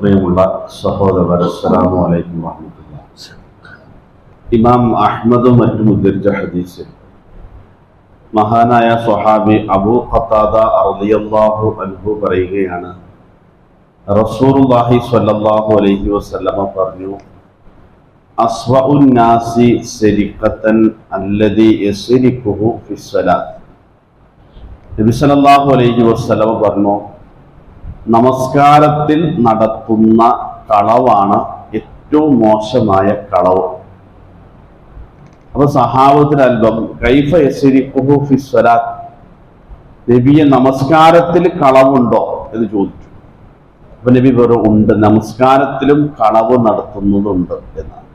പ്രിയമുള്ള സഹോദരർ അസ്സലാമു അലൈക്കും വറഹ്മത്തുള്ളാഹി ഇമാം അഹ്മദും മറ്റും ഉദ്ധരിച്ച ഹദീസിൽ മഹാനായ സ്വഹാബി അബൂ ഖത്താദ റളിയല്ലാഹു അൻഹു പറയുകയാണ് റസൂലുള്ളാഹി സ്വല്ലല്ലാഹു അലൈഹി വസല്ലമ പറഞ്ഞു അസ്വഉൻ നാസി സരിഖത്തൻ അല്ലദി യസ്രിഖുഹു ഫിസ്സലാത്ത് നബി സല്ലല്ലാഹു അലൈഹി വസല്ലമ പറഞ്ഞു നമസ്കാരത്തിൽ നടത്തുന്ന കളവാണ് ഏറ്റവും മോശമായ കളവ്. അപ്പൊ സഹാബത്തിന് അൽബം കൈഫ ഫിസ്സലാത്ത് നബിയെ നമസ്കാരത്തിൽ കളവുണ്ടോ എന്ന് ചോദിച്ചു. അപ്പൊ നബി വെറു ഉണ്ട് നമസ്കാരത്തിലും കളവ് നടത്തുന്നതുണ്ട് എന്നാണ്.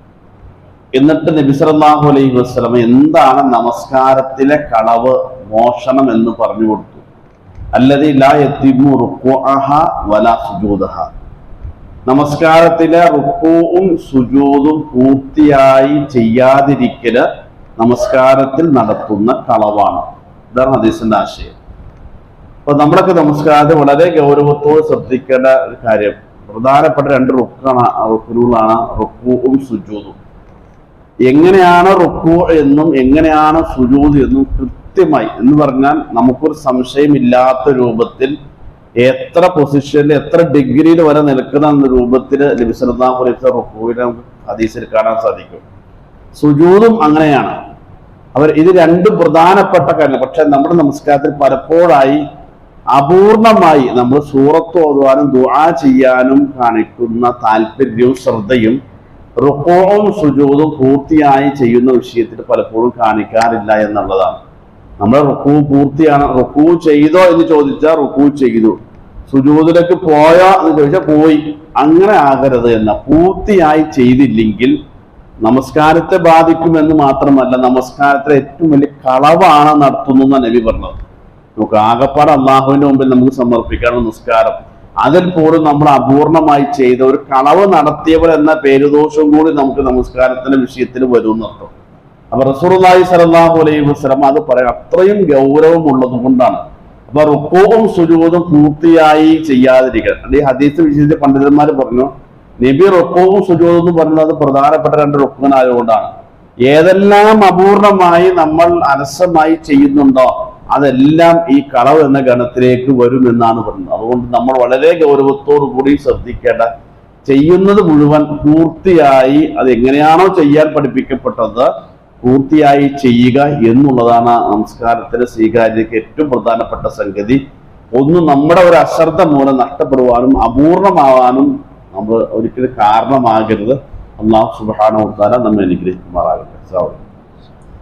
എന്നിട്ട് നബി സല്ലല്ലാഹു അലൈഹി വസ്ലമ എന്താണ് നമസ്കാരത്തിലെ കളവ് മോഷണം എന്ന് പറഞ്ഞു കൊടുത്തു അല്ലതി നമസ്കാരത്തിലെ റുക്കുവും സുജൂദും പൂർത്തിയായി ചെയ്യാതിരിക്കൽ നമസ്കാരത്തിൽ നടത്തുന്ന കളവാണ്. ഇതാണ് ഹദീസിന്റെ ആശയം. അപ്പൊ നമ്മളൊക്കെ നമസ്കാരത്തെ വളരെ ഗൗരവത്തോട് ശ്രദ്ധിക്കേണ്ട ഒരു കാര്യം. പ്രധാനപ്പെട്ട രണ്ട് റുക്കാണ് റുക്കുകളാണ് റുക്കുവും സുജൂതും എങ്ങനെയാണ് റുക്കു എന്നും എങ്ങനെയാണ് സുജൂത് എന്നും കൃത്യമായി എന്ന് പറഞ്ഞാൽ നമുക്കൊരു സംശയമില്ലാത്ത രൂപത്തിൽ എത്ര പൊസിഷനിൽ എത്ര ഡിഗ്രിയിൽ വരെ നിൽക്കുന്ന എന്ന രൂപത്തിൽ ലഭിച്ചിരുന്ന റുക്കുവിനെ നമുക്ക് ഹദീസിൽ കാണാൻ സാധിക്കും. സുജൂതും അങ്ങനെയാണ്. അവർ ഇത് രണ്ടും പ്രധാനപ്പെട്ട കാര്യങ്ങൾ. പക്ഷെ നമ്മുടെ നമസ്കാരത്തിൽ പലപ്പോഴായി അപൂർണമായി നമ്മൾ സൂറത്ത് ഓതുവാനും ദുആ ചെയ്യാനും കാണിക്കുന്ന താല്പര്യവും ശ്രദ്ധയും റുക്കോവും സുജൂതും പൂർത്തിയായി ചെയ്യുന്ന വിഷയത്തിൽ പലപ്പോഴും കാണിക്കാറില്ല എന്നുള്ളതാണ്. നമ്മൾ റുക്കു പൂർത്തിയാണ് റുക്കു ചെയ്തോ എന്ന് ചോദിച്ചാൽ റുക്കു ചെയ്തു. സുജൂതിലേക്ക് പോയോ എന്ന് ചോദിച്ചാൽ പോയി. അങ്ങനെ ആകരുത് എന്ന പൂർത്തിയായി ചെയ്തില്ലെങ്കിൽ നമസ്കാരത്തെ ബാധിക്കുമെന്ന് മാത്രമല്ല നമസ്കാരത്തിലെ ഏറ്റവും വലിയ കളവാണ് നടത്തുന്നു നബി പറഞ്ഞത്. നമുക്ക് ആകപ്പാട് അള്ളാഹുവിന്റെ മുമ്പിൽ നമുക്ക് സമർപ്പിക്കാനുള്ള നിസ്കാരം. അതിൽ പോലും നമ്മൾ അപൂർണമായി ചെയ്ത ഒരു കളവ് നടത്തിയവർ എന്ന പേരുദോഷവും കൂടി നമുക്ക് നമസ്കാരത്തിന്റെ വിഷയത്തിൽ വരും എന്നർത്ഥം. അപ്പൊ റസൂർലായി സലാഹു അലൈഹി വസ്ലം അത് പറയാം അത്രയും ഗൗരവമുള്ളത് കൊണ്ടാണ്. അപ്പൊ റുക്കോവും സുജൂതും പൂർത്തിയായി ചെയ്യാതിരിക്കുക. ഈ ഹദീസ് വിശേഷ പണ്ഡിതന്മാർ പറഞ്ഞു നബി റുക്കോവും സുജൂതും എന്ന് പറയുന്നത് പ്രധാനപ്പെട്ട രണ്ട് റുക്കനായതുകൊണ്ടാണ് ഏതെല്ലാം അപൂർണമായി നമ്മൾ അലസമായി ചെയ്യുന്നുണ്ടോ അതെല്ലാം ഈ കളവ് എന്ന ഗണത്തിലേക്ക് വരും എന്നാണ് പറയുന്നത് അതുകൊണ്ട് നമ്മൾ വളരെ ഗൗരവത്തോടു കൂടി ശ്രദ്ധിക്കേണ്ട ചെയ്യുന്നത് മുഴുവൻ പൂർത്തിയായി അത് എങ്ങനെയാണോ ചെയ്യാൻ പഠിപ്പിക്കപ്പെട്ടത് പൂർത്തിയായി ചെയ്യുക എന്നുള്ളതാണ് നമസ്കാരത്തിന്റെ സ്വീകാര്യതയ്ക്ക് ഏറ്റവും പ്രധാനപ്പെട്ട സംഗതി. ഒന്ന് നമ്മുടെ ഒരു അശ്രദ്ധ മൂലം നഷ്ടപ്പെടുവാനും അപൂർണമാവാനും നമ്മൾ ഒരിക്കലും കാരണമാകരുത്. അള്ളാഹു സുബാന നമ്മെ അനുഗ്രഹിക്കുമാറാകട്ടെ.